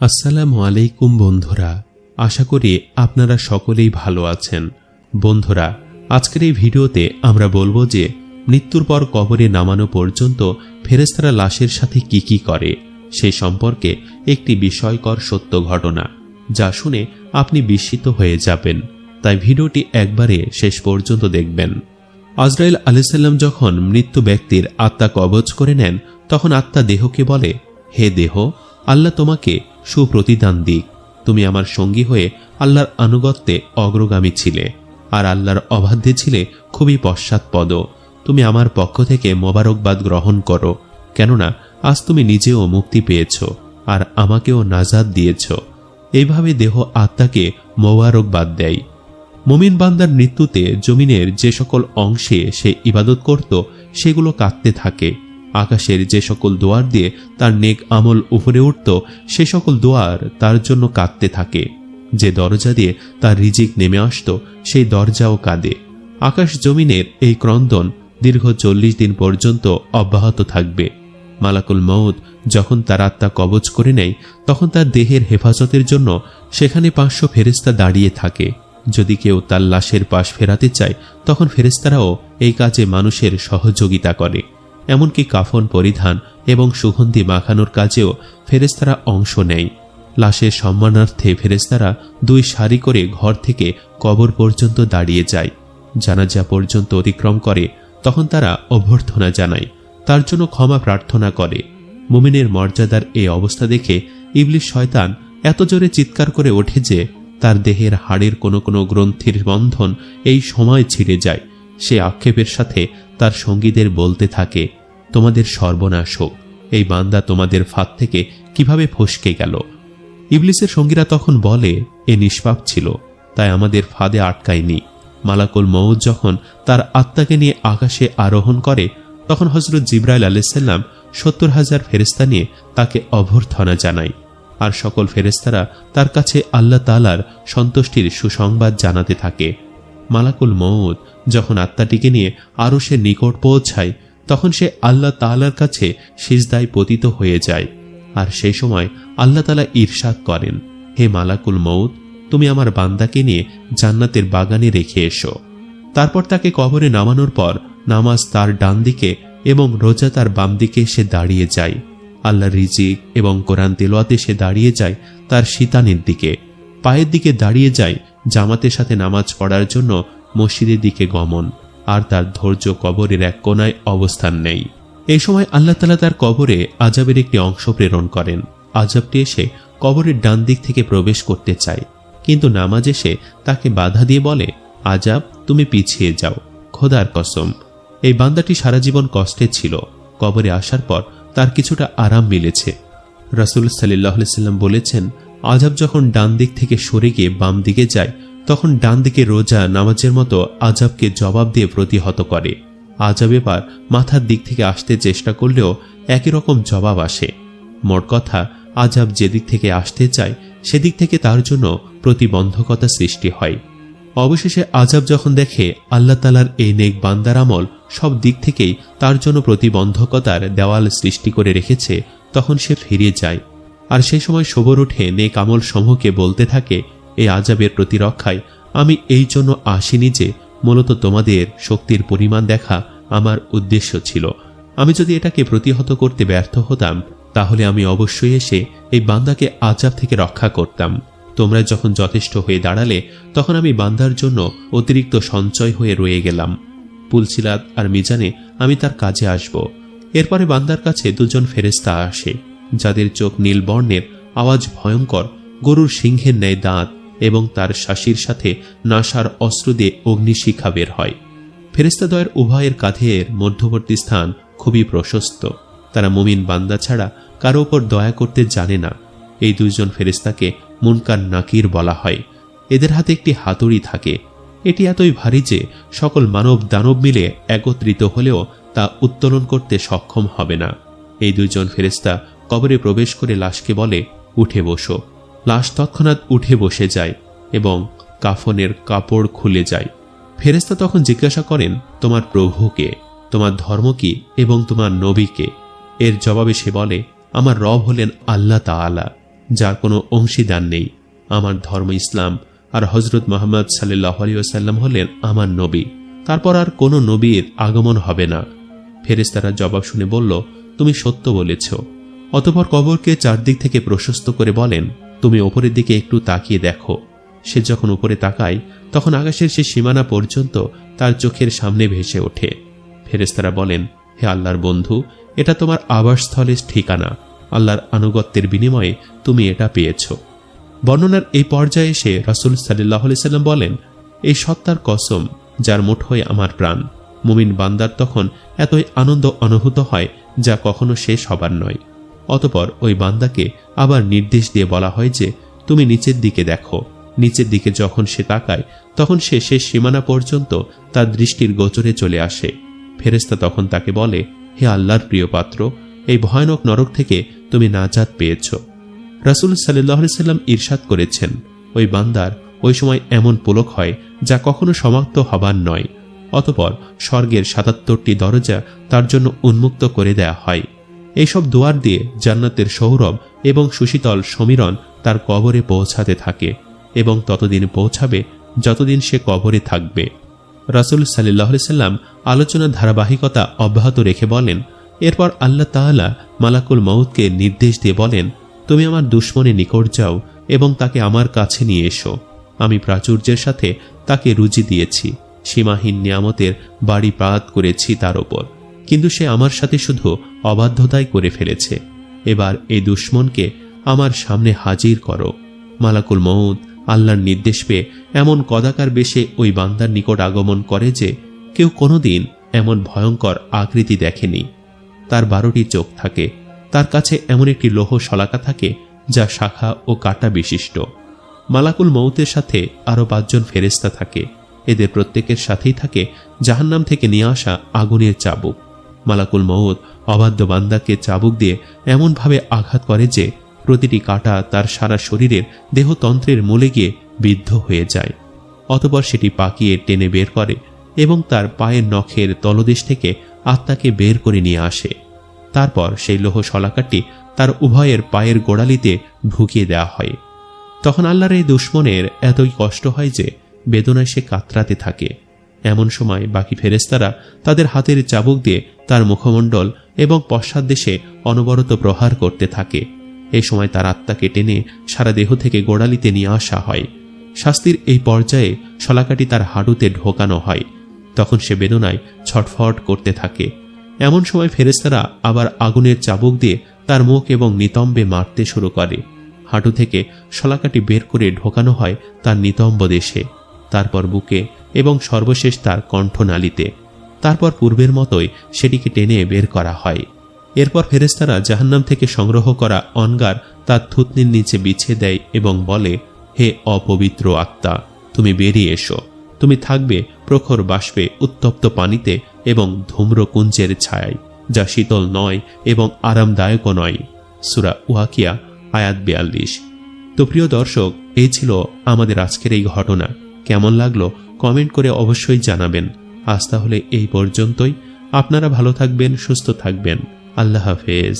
আসসালামু আলাইকুম বন্ধুরা, আশা করি আপনারা সকলেই ভালো আছেন। বন্ধুরা, আজকের এই ভিডিওতে আমরা বলব যে, মৃত্যুর পর কবরে নামানো পর্যন্ত ফেরেস্তারা লাশের সাথে কি কি করে সেই সম্পর্কে একটি বিষয়কর সত্য ঘটনা, যা শুনে আপনি বিস্মিত হয়ে যাবেন। তাই ভিডিওটি একবারে শেষ পর্যন্ত দেখবেন। আজরাইল আলাইসাল্লাম যখন মৃত্যু ব্যক্তির আত্মা কবজ করে নেন, তখন আত্মা দেহকে বলে, হে দেহ, আল্লাহ তোমাকে সুপ্রতিদান দিক। তুমি আমার সঙ্গী হয়ে আল্লাহর আনুগত্যে অগ্রগামী ছিলে, আর আল্লাহর অবাধ্যে ছিলে খুবই পশ্চাৎপদ। তুমি আমার পক্ষ থেকে মোবারকবাদ গ্রহণ করো, কেননা আজ তুমি নিজেও মুক্তি পেয়েছ, আর আমাকেও নাজাদ দিয়েছ। এইভাবে দেহ আত্মাকে মোবারকবাদ দেয়। মুমিন বান্দার মৃত্যুতে জমিনের যে সকল অংশে সে ইবাদত করত, সেগুলো কাঁদতে থাকে। আকাশের যে সকল দোয়ার দিয়ে তার নেক আমল উপরে উঠত, সে সকল দোয়ার তার জন্য কাঁদতে থাকে। যে দরজা দিয়ে তার রিজিক নেমে আসত, সেই দরজাও কাঁদে। আকাশ জমিনের এই ক্রন্দন দীর্ঘ চল্লিশ দিন পর্যন্ত অব্যাহত থাকবে। মালাকুল মৌদ যখন তার আত্মা কবজ করে নেয়, তখন তার দেহের হেফাজতের জন্য সেখানে পাঁচশো ফেরেস্তা দাঁড়িয়ে থাকে। যদি কেউ তার লাশের পাশ ফেরাতে চায়, তখন ফেরেস্তারাও এই কাজে মানুষের সহযোগিতা করে। এমনকি কাফন পরিধান এবং সুগন্ধি মাখানোর কাজেও ফেরেস্তারা অংশ নেয় লাশের সম্মানার্থে ফেরেস্তারা দুই সারি করে ঘর থেকে কবর পর্যন্ত দাঁড়িয়ে যায়। জানাজা পর্যন্ত অতিক্রম করে, তখন তারা অভ্যর্থনা জানায়। তার জন্য ক্ষমা প্রার্থনা করে। মুমিনের মর্যাদার এই অবস্থা দেখে ইবলিশ শয়তান এত জোরে চিৎকার করে ওঠে যে তার দেহের হাড়ের কোনো কোনো গ্রন্থির বন্ধন এই সময় ছিঁড়ে যায়। সে আক্ষেপের সাথে তার সঙ্গীদের বলতে থাকে তোমাদের সর্বনাশ হোক। এই বান্দা তোমাদের ফাঁদ থেকে কীভাবে ফসকে গেল? ইবলিসের সঙ্গীরা তখন বলে, এ নিষ্পাপ ছিল, তাই আমাদের ফাঁদে আটকায়নি। মালাকুল মৌদ যখন তার আত্মাকে নিয়ে আকাশে আরোহণ করে, তখন হজরত জিব্রাইল আলাইসাল্লাম সত্তর হাজার ফেরেস্তা নিয়ে তাকে অভ্যর্থনা জানায়। আর সকল ফেরেস্তারা তার কাছে আল্লাহ তালার সন্তুষ্টির সুসংবাদ জানাতে থাকে। মালাকুল মৌদ যখন আত্মাটিকে নিয়ে আরও সে নিকট পৌঁছায় তখন সে আল্লাহ তালার কাছে সিজদায় পতিত হয়ে যায়। আর সেই সময় আল্লাহ তালা ঈর্ষাদ করেন, হে মালাকুল মৌদ তুমি আমার বান্দাকে নিয়ে জান্নাতের বাগানে রেখে এসো। তারপর তাকে কবরে নামানোর পর নামাজ তার ডান দিকে এবং রোজা তার বাম দিকে সে দাঁড়িয়ে যায়। আল্লাহ রিজিক এবং কোরআন তেলোয়াতে সে দাঁড়িয়ে যায় তার শীতানের দিকে। পায়ের দিকে দাঁড়িয়ে যায় জামাতের সাথে নামাজ পড়ার জন্য মসজিদের দিকে গমন। আর তার ধৈর্য কবরের এক কোনায় অবস্থান নেই। এই সময় আল্লাহ তালা তার কবরে আজাবের একটি অংশ প্রেরণ করেন। আজাবটি এসে কবরের ডান দিক থেকে প্রবেশ করতে চায়। কিন্তু নামাজ এসে তাকে বাধা দিয়ে বলে আজাব তুমি পিছিয়ে যাও। খোদার কসম। এই বান্দাটি সারা জীবন কষ্টে ছিল। কবরে আসার পর তার কিছুটা আরাম মিলেছে। রাসুল সাল্লাহ সাল্লাম বলেছেন আজাব যখন ডান দিক থেকে সরে গিয়ে বাম দিকে যায় তখন ডান দিকে রোজা নামাজের মতো আজাবকে জবাব দিয়ে প্রতিহত করে। আজাব এবার মাথার দিক থেকে আসতে চেষ্টা করলেও একই রকম জবাব আসে। মোট কথা আজাব যেদিক থেকে আসতে চায়, সেদিক থেকে তার জন্য প্রতিবন্ধকতা সৃষ্টি হয়। অবশেষে আজাব যখন দেখে আল্লাহ তালার এই নেক বান্দার আমল সব দিক থেকেই তার জন্য প্রতিবন্ধকতার দেওয়াল সৃষ্টি করে রেখেছে, তখন সে ফিরে যায়। আর সেই সময় সবর উঠে নেক আমল সমূহকে বলতে থাকে এই আজাবের প্রতিরক্ষায় আমি এই জন্য আসিনি যে মূলত তোমাদের শক্তির পরিমাণ দেখা আমার উদ্দেশ্য ছিল। আমি যদি এটাকে প্রতিহত করতে ব্যর্থ হতাম, তাহলে আমি অবশ্যই এসে এই বান্দাকে আজাব থেকে রক্ষা করতাম। তোমরা যখন যথেষ্ট হয়ে দাঁড়ালে, তখন আমি বান্দার জন্য অতিরিক্ত সঞ্চয় হয়ে রয়ে গেলাম। পুলসিলাত আর মিজানে আমি তার কাজে আসব। এরপরে বান্দার কাছে দুজন ফেরেস্তা আসে, যাদের চোখ নীল বর্ণের আওয়াজ ভয়ঙ্কর, গরুর সিংহের ন্যায় দাঁত এবং তার শাসির সাথে নাসার অস্ত্র দিয়ে অগ্নিশিখা বের হয়। ফেরেস্তাদয়ের উভয়ের কাঁধের মধ্যবর্তী স্থান খুবই প্রশস্ত। তারা মুমিন বান্দা ছাড়া কারও ওপর দয়া করতে জানে না। এই দুইজন ফেরেস্তাকে মুনকার নাকির বলা হয়। এদের হাতে একটি হাতুড়ি থাকে। এটি এতই ভারী যে সকল মানব দানব মিলে একত্রিত হলেও তা উত্তোলন করতে সক্ষম হবে না। এই দুইজন ফেরেস্তা কবরে প্রবেশ করে লাশকে বলে, উঠে বসো। লাশ তৎক্ষণাৎ উঠে বসে যায় এবং কাফনের কাপড় খুলে যায়। ফেরেস্তা তখন জিজ্ঞাসা করেন, তোমার প্রভুকে তোমার ধর্ম কি এবং তোমার নবীকে এর জবাবে সে বলে, আমার রব হলেন আল্লাহ তাআলা, যার কোনো অংশীদার নেই। আমার ধর্ম ইসলাম আর হজরত মোহাম্মদ সাল্লাহ আলিয়াল্লাম হলেন আমার নবী। তারপর আর কোনো নবীর আগমন হবে না। ফেরেস্তারা জবাব শুনে বলল, তুমি সত্য বলেছ। অতপর কবরকে চারদিক থেকে প্রশস্ত করে বলেন তুমি ওপরের দিকে একটু তাকিয়ে দেখো। সে যখন উপরে তাকায়, তখন আকাশের সে সীমানা পর্যন্ত তার চোখের সামনে ভেসে ওঠে। ফেরেস্তারা বলেন, হে আল্লাহর বন্ধু, এটা তোমার আবাসস্থলের ঠিকানা। আল্লাহর আনুগত্যের বিনিময়ে তুমি এটা পেয়েছ। বর্ণনার এই পর্যায়ে এসে রাসুল সাল্লাহ সাল্লাম বলেন, এই সত্তার কসম, যার মুঠোয় আমার প্রাণ। মুমিন বান্দার তখন এতই আনন্দ অনুভূত হয়, যা কখনো শেষ হবার নয়। অতপর ওই বান্দাকে আবার নির্দেশ দিয়ে বলা হয় যে, তুমি নিচের দিকে দেখো। নিচের দিকে যখন সে তাকায়, তখন সে শেষ সীমানা পর্যন্ত তার দৃষ্টির গোচরে চলে আসে। ফেরেস্তা তখন তাকে বলে, হে আল্লাহর প্রিয় পাত্র, এই ভয়ানক নরক থেকে তুমি নাজাত পেয়েছ। রাসুল সাল্লাম ঈর্ষাদ করেছেন, ওই বান্দার ওই সময় এমন পুলক হয় যা কখনো সমাপ্ত হবার নয়, অতপর স্বর্গের সাতাত্তরটি দরজা তার জন্য উন্মুক্ত করে দেয়া হয়। এইসব দুয়ার দিয়ে জান্নাতের সৌরভ এবং সুশীতল সমীরণ তার কবরে পৌঁছাতে থাকে এবং ততদিন পৌঁছাবে যতদিন সে কবরে থাকবে। রাসুল সাল্লাহ সাল্লাম আলোচনার ধারাবাহিকতা অব্যাহত রেখে বলেন, এরপর আল্লাহ তাআলা মালাকুল মউদকে নির্দেশ দিয়ে বলেন, তুমি আমার দুশ্মনে নিকট যাও এবং তাকে আমার কাছে নিয়ে এসো। আমি প্রাচুর্যের সাথে তাকে রুজি দিয়েছি। সীমাহীন নিয়ামতের বাড়ি পাত করেছি তার ওপর। কিন্তু সে আমার সাথে শুধু অবাধ্যতাই করে ফেলেছে। এবার এই দুশ্মনকে আমার সামনে হাজির করো। মালাকুল মউদ আল্লাহর নির্দেশ পেয়ে এমন কদাকার বেশে ওই বান্দার নিকট আগমন করে যে কেউ কোনোদিন এমন ভয়ঙ্কর আকৃতি দেখেনি। তার বারোটি চোখ থাকে। তার কাছে এমন একটি লৌহ শলাকা থাকে যা শাখা ও কাটা বিশিষ্ট। মালাকুল মৌতের সাথে আরও পাঁচজন ফেরেস্তা থাকে। এদের প্রত্যেকের সাথেই থাকে জাহান্নাম থেকে নিয়ে আসা আগুনের চাবুক। মালাকুল মৌত অবাধ্য বান্দাকে চাবুক দিয়ে এমনভাবে আঘাত করে যে প্রতিটি কাটা তার সারা শরীরের দেহতন্ত্রের মূলে গিয়ে বিদ্ধ হয়ে যায়। অতপর সেটি পাকিয়ে টেনে বের করে এবং তার পায়ের নখের তলদেশ থেকে আত্মাকে বের করে নিয়ে আসে। তারপর সেই লোহ শলাকাটি তার উভয়ের পায়ের গোড়ালিতে ঢুকিয়ে দেওয়া হয়। তখন আল্লাহর এই দুশ্মনের এতই কষ্ট হয় যে বেদনায় সে কাতরাতে থাকে। এমন সময় বাকি ফেরেস্তারা তাদের হাতের চাবুক দিয়ে তার মুখমণ্ডল এবং পশ্চাৎদেশে অনবরত প্রহার করতে থাকে। এই সময় তার আত্মাকে টেনে সারা দেহ থেকে গোড়ালিতে নিয়ে আসা হয়। শাস্তির এই পর্যায়ে শলাকাটি তার হাঁটুতে ঢোকানো হয়। তখন সে বেদনায় ছটফট করতে থাকে। এমন সময় ফেরেস্তারা আবার আগুনের চাবুক দিয়ে তার মুখ এবং নিতম্বে মারতে শুরু করে। হাঁটু থেকে শলাকাটি বের করে ঢোকানো হয় তার নিতম্ব দেশে। তারপর বুকে এবং সর্বশেষ তার কণ্ঠনালীতে। তারপর পূর্বের মতোই সেটিকে টেনে বের করা হয়। এরপর ফেরেস্তারা জাহান্নাম থেকে সংগ্রহ করা অনগার তার থুতনির নিচে বিছে দেয় এবং বলে, হে অপবিত্র আত্মা, তুমি বেরিয়ে এসো। তুমি থাকবে প্রখর বাষ্পে উত্তপ্ত পানিতে এবং ধূম্রকুঞ্জের ছায় যা শীতল নয় এবং আরামদায়কও নয়। সুরা উহাকিয়া, আয়াত বিয়াল্লিশ। তো প্রিয় দর্শক, এই ছিল আমাদের আজকের এই ঘটনা। কেমন লাগল কমেন্ট করে অবশ্যই জানাবেন। আজ তাহলে এই পর্যন্তই। আপনারা ভালো থাকবেন, সুস্থ থাকবেন। আল্লাহ হাফেজ।